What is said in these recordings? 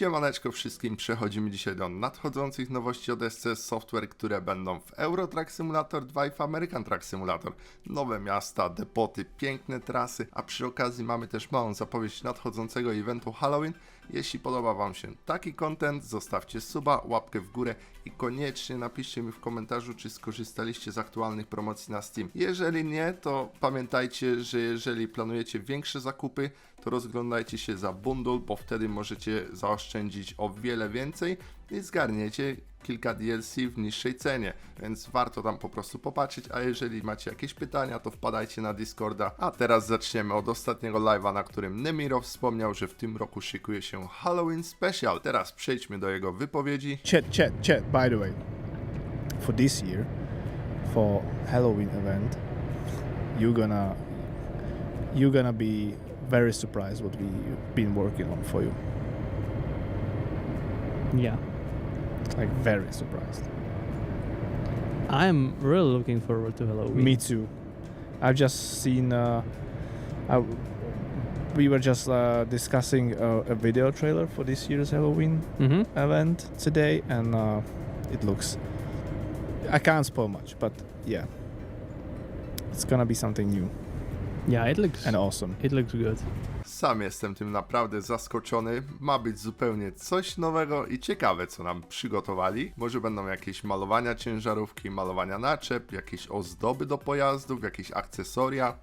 Siemaneczko wszystkim, przechodzimy dzisiaj do nadchodzących nowości od SCS Software, które będą w Euro Truck Simulator 2 i w American Truck Simulator. Nowe miasta, depoty, piękne trasy, a przy okazji mamy też małą zapowiedź nadchodzącego eventu Halloween. Jeśli podoba Wam się taki content, zostawcie suba, łapkę w górę i koniecznie napiszcie mi w komentarzu, czy skorzystaliście z aktualnych promocji na Steam. Jeżeli nie, to pamiętajcie, że jeżeli planujecie większe zakupy, to rozglądajcie się za bundle, bo wtedy możecie zaoszczędzić o wiele więcej i zgarniecie kilka DLC w niższej cenie, więc warto tam po prostu popatrzeć, a jeżeli macie jakieś pytania, to wpadajcie na Discorda. A teraz zaczniemy od ostatniego live'a, na którym Nemiro wspomniał, że w tym roku szykuje się Halloween Special. Teraz przejdźmy do jego wypowiedzi. Chat, chat, chat. By the way, for this year, for Halloween event, you're gonna you're gonna be very surprised what we've been working on for you. Yeah, Like very surprised. I'm really looking forward to Halloween. Me too. I've just seen. Uh, I, we were just uh, discussing a, a video trailer for this year's Halloween hmm event today, and uh, it looks. I can't spoil much, but yeah, it's gonna be something new Yeah, it looks and awesome. it looks good. Sam jestem tym naprawdę zaskoczony. Ma być zupełnie coś nowego i ciekawe, co nam przygotowali. Może będą jakieś malowania ciężarówki, malowania naczep, jakieś ozdoby do pojazdów, jakieś akcesoria,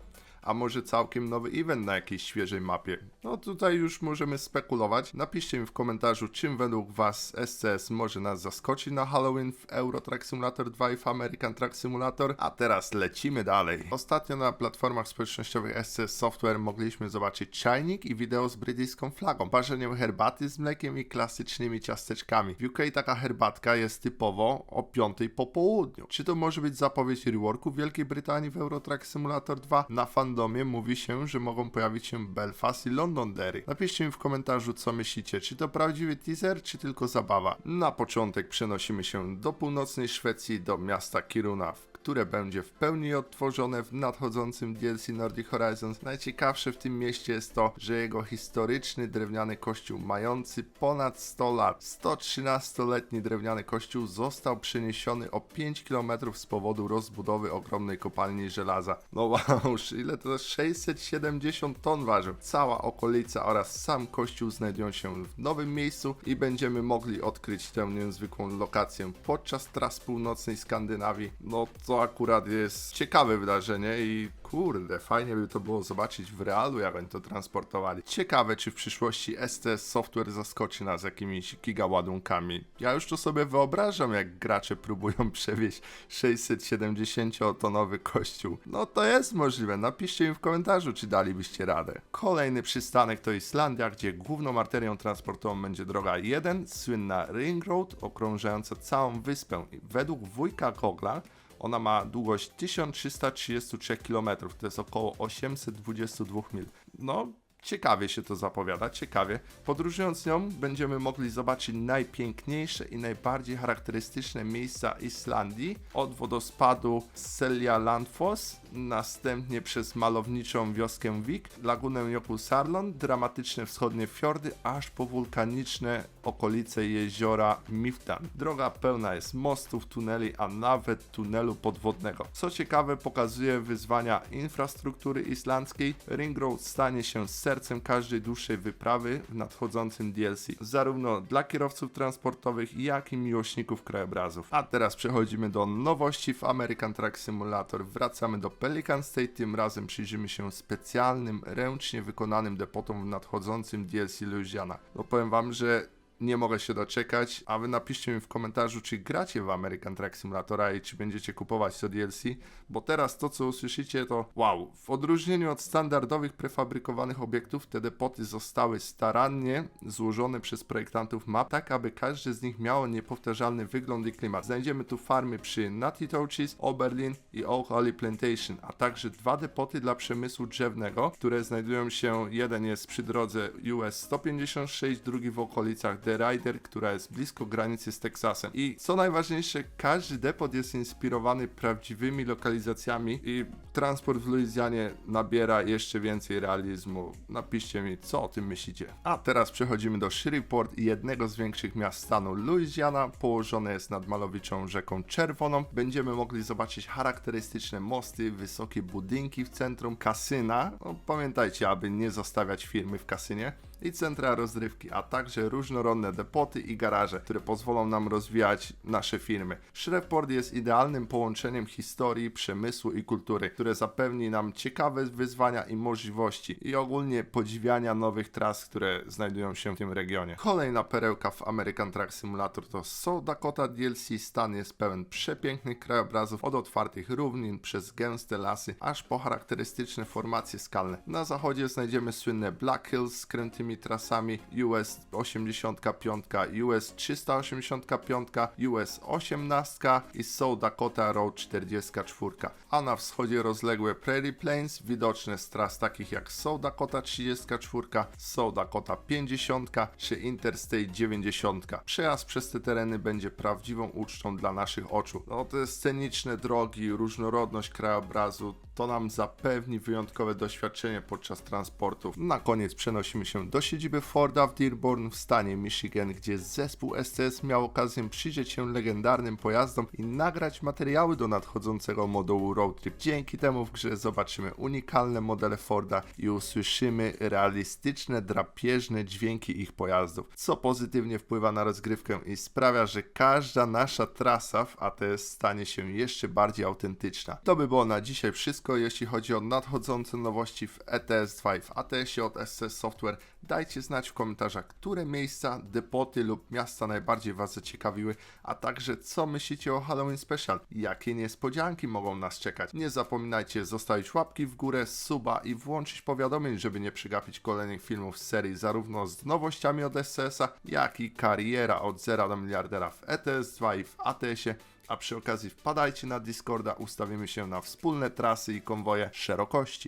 a może całkiem nowy event na jakiejś świeżej mapie. No tutaj już możemy spekulować. Napiszcie mi w komentarzu, czym według Was SCS może nas zaskoczyć na Halloween w Euro Truck Simulator 2 i w American Truck Simulator. A teraz lecimy dalej. Ostatnio na platformach społecznościowych SCS Software mogliśmy zobaczyć czajnik i wideo z brytyjską flagą, parzeniem herbaty z mlekiem i klasycznymi ciasteczkami. W UK taka herbatka jest typowo o 5 po południu. Czy to może być zapowiedź reworku Wielkiej Brytanii w Euro Truck Simulator 2? Na fandomie mówi się, że mogą pojawić się Belfast i Londonderry. Napiszcie mi w komentarzu, co myślicie. Czy to prawdziwy teaser, czy tylko zabawa? Na początek przenosimy się do północnej Szwecji, do miasta Kiruna, w które będzie w pełni odtworzone w nadchodzącym DLC Nordic Horizons. Najciekawsze w tym mieście jest to, że jego historyczny drewniany kościół, mający ponad 100 lat, 113-letni drewniany kościół został przeniesiony o 5 km z powodu rozbudowy ogromnej kopalni żelaza. No wow, ile to jest? 670 ton ważył. Cała okolica oraz sam kościół znajdują się w nowym miejscu i będziemy mogli odkryć tę niezwykłą lokację podczas tras północnej Skandynawii. No to akurat jest ciekawe wydarzenie i kurde, fajnie by to było zobaczyć w realu, jak oni to transportowali. Ciekawe, czy w przyszłości STS Software zaskoczy nas jakimiś gigaładunkami. Ja już to sobie wyobrażam, jak gracze próbują przewieźć 670-tonowy kościół. No to jest możliwe, napiszcie mi w komentarzu, czy dalibyście radę. Kolejny przystanek to Islandia, gdzie główną arterią transportową będzie droga 1, słynna Ring Road, okrążająca całą wyspę. I według wujka Kogla ona ma długość 1333 km, to jest około 822 mil. No, ciekawie się to zapowiada, ciekawie. Podróżując nią będziemy mogli zobaczyć najpiękniejsze i najbardziej charakterystyczne miejsca Islandii, od wodospadu Selja Landfoss, następnie przez malowniczą wioskę Vik, lagunę Jökulsárlón, dramatyczne wschodnie fiordy, aż po wulkaniczne okolice jeziora Miftan. Droga pełna jest mostów, tuneli, a nawet tunelu podwodnego. Co ciekawe, pokazuje wyzwania infrastruktury islandzkiej. Ring Road stanie się sercem każdej dłuższej wyprawy w nadchodzącym DLC, zarówno dla kierowców transportowych, jak i miłośników krajobrazów. A teraz przechodzimy do nowości w American Truck Simulator. Wracamy do Pelican State, tym razem przyjrzymy się specjalnym, ręcznie wykonanym depotom w nadchodzącym DLC Louisiana. No powiem wam, że nie mogę się doczekać, a wy napiszcie mi w komentarzu, czy gracie w American Truck Simulatora i czy będziecie kupować to DLC, bo teraz to, co usłyszycie, to wow. W odróżnieniu od standardowych prefabrykowanych obiektów, te depoty zostały starannie złożone przez projektantów map, tak aby każde z nich miało niepowtarzalny wygląd i klimat. Znajdziemy tu farmy przy Natchitoches, Oberlin i Oak Holly Plantation, a także dwa depoty dla przemysłu drzewnego, które znajdują się, jeden jest przy drodze US 156, drugi w okolicach The Rider, która jest blisko granicy z Teksasem. I co najważniejsze, każdy depot jest inspirowany prawdziwymi lokalizacjami i transport w Luizjanie nabiera jeszcze więcej realizmu. Napiszcie mi, co o tym myślicie. A teraz przechodzimy do Shreveport, jednego z większych miast stanu Louisiana. Położone jest nad malowiczą rzeką Czerwoną. Będziemy mogli zobaczyć charakterystyczne mosty, wysokie budynki w centrum, kasyna. No, pamiętajcie, aby nie zostawiać firmy w kasynie i centra rozrywki, a także różnorodne depoty i garaże, które pozwolą nam rozwijać nasze firmy. Shreveport jest idealnym połączeniem historii, przemysłu i kultury, które zapewni nam ciekawe wyzwania i możliwości i ogólnie podziwiania nowych tras, które znajdują się w tym regionie. Kolejna perełka w American Truck Simulator to South Dakota DLC. Stan jest pełen przepięknych krajobrazów od otwartych równin przez gęste lasy, aż po charakterystyczne formacje skalne. Na zachodzie znajdziemy słynne Black Hills z krętymi trasami US 85, US 385, US 18 i South Dakota Road 44, a na wschodzie rozległe Prairie Plains, widoczne z tras takich jak South Dakota 34, South Dakota 50 czy Interstate 90. Przejazd przez te tereny będzie prawdziwą ucztą dla naszych oczu. No te sceniczne drogi, różnorodność krajobrazu, to nam zapewni wyjątkowe doświadczenie podczas transportów. Na koniec przenosimy się do siedziby Forda w Dearborn w stanie Michigan, gdzie zespół SCS miał okazję przyjrzeć się legendarnym pojazdom i nagrać materiały do nadchodzącego modułu Road Trip. Dzięki temu w grze zobaczymy unikalne modele Forda i usłyszymy realistyczne, drapieżne dźwięki ich pojazdów, co pozytywnie wpływa na rozgrywkę i sprawia, że każda nasza trasa w ATS stanie się jeszcze bardziej autentyczna. To by było na dzisiaj wszystko, jeśli chodzi o nadchodzące nowości w ETS 2 i w ATS-ie od SCS Software. Dajcie znać w komentarzach, które miejsca, depoty lub miasta najbardziej Was zaciekawiły, a także co myślicie o Halloween Special, jakie niespodzianki mogą nas czekać. Nie zapominajcie zostawić łapki w górę, suba i włączyć powiadomień, żeby nie przegapić kolejnych filmów z serii zarówno z nowościami od SCS-a, jak i kariera od zera do miliardera w ETS 2 i w ATS-ie. A przy okazji wpadajcie na Discorda, ustawimy się na wspólne trasy i konwoje szerokości.